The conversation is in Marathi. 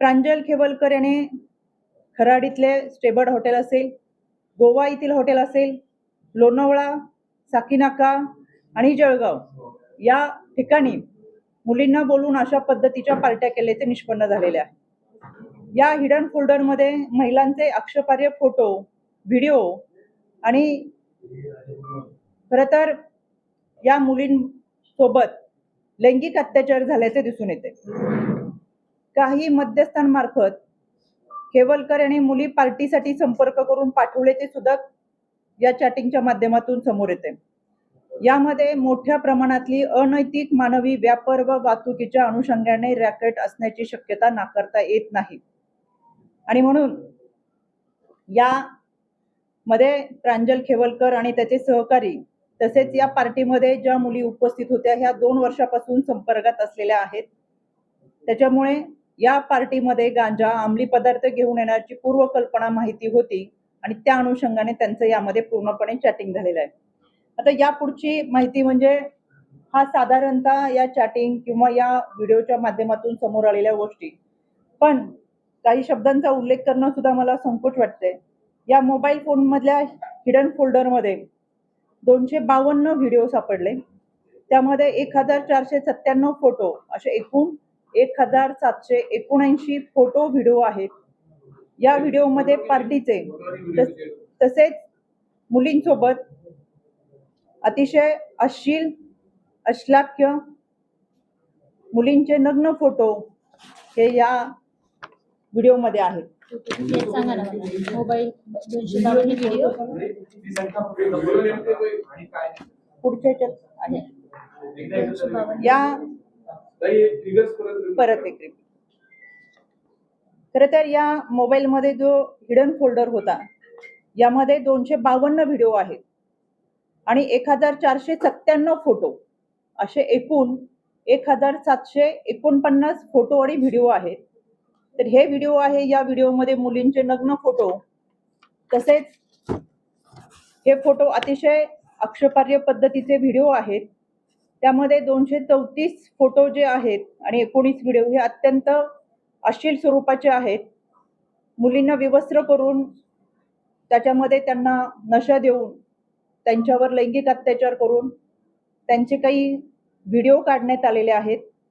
प्रांजल खेवलकर याने खराडीतले स्टेबर्ड हॉटेल असेल गोवा येथील हॉटेल असेल लोणावळा साकीनाका आणि जळगाव या ठिकाणी मुलींना बोलून अशा पद्धतीच्या पार्ट्या केल्याचे निष्पन्न झालेले आहे या हिडन फोल्डरमध्ये महिलांचे अक्षपार्य फोटो व्हिडिओ आणि खरं तर या मुलींसोबत लैंगिक अत्याचार झाल्याचे दिसून येते. काही मध्यस्थांमार्फत केवलकर यांनी मुली पार्टीसाठी संपर्क करून पाठवल्याचे सुद्धा या चॅटिंगच्या माध्यमातून समोर येते. यामध्ये मोठ्या प्रमाणातली अनैतिक मानवी व्यापार व वाहतुकीच्या अनुषंगाने रॅकेट असण्याची शक्यता नाकारता येत नाही. आणि म्हणून या मध्ये प्रांजल खेवलकर आणि त्याचे सहकारी तसेच या पार्टीमध्ये ज्या मुली उपस्थित होत्या ह्या दोन वर्षापासून संपर्कात असलेल्या आहेत. त्याच्यामुळे या पार्टीमध्ये गांजा अंमली पदार्थ घेऊन येण्याची पूर्वकल्पना माहिती होती आणि त्या अनुषंगाने त्यांचं यामध्ये पूर्णपणे चॅटिंग झालेलं आहे. आता या पुढची माहिती म्हणजे हा साधारणतः या चॅटिंग किंवा या व्हिडिओच्या माध्यमातून समोर आलेल्या गोष्टी. पण काही शब्दांचा उल्लेख करणं सुद्धा मला संकोच वाटते या मोबाईल फोनमधल्या हिडन फोल्डरमध्ये दोनशे बावन्न व्हिडिओ सापडले. त्यामध्ये एक हजार चारशे सत्त्याण्णव फोटो असे एकूण एक हजार सातशे एकोणऐंशी फोटो व्हिडिओ आहेत. या व्हिडिओमध्ये पार्टीचे तस- तसेच मुलींसोबत अतिशय अश्लील अश्लाघ्य मुलींचे नग्न फोटो हे या व्हिडिओमध्ये आहेत. हे मोबाईल पुढच्या बावन्न या परत एक. खरं तर या मोबाईलमध्ये जो हिडन फोल्डर होता यामध्ये दोनशे बावन्न व्हिडिओ आहेत आणि एक हजार चारशे सत्त्याण्णव फोटो असे एकूण एक हजार सातशे एकोणपन्नास फोटो आणि व्हिडिओ आहेत. तर हे व्हिडिओ आहे या व्हिडिओमध्ये मुलींचे नग्न फोटो तसेच हे फोटो अतिशय आक्षेपार्ह पद्धतीचे व्हिडिओ आहेत. त्यामध्ये दोनशे चौतीस फोटो जे आहेत आणि एकोणीस व्हिडिओ हे अत्यंत अश्लील स्वरूपाचे आहेत. मुलींना विवस्त्र करून त्याच्यामध्ये त्यांना नशा देऊन त्यांच्यावर लैंगिक अत्याचार करून त्यांचे काही व्हिडिओ काढण्यात आलेले आहेत.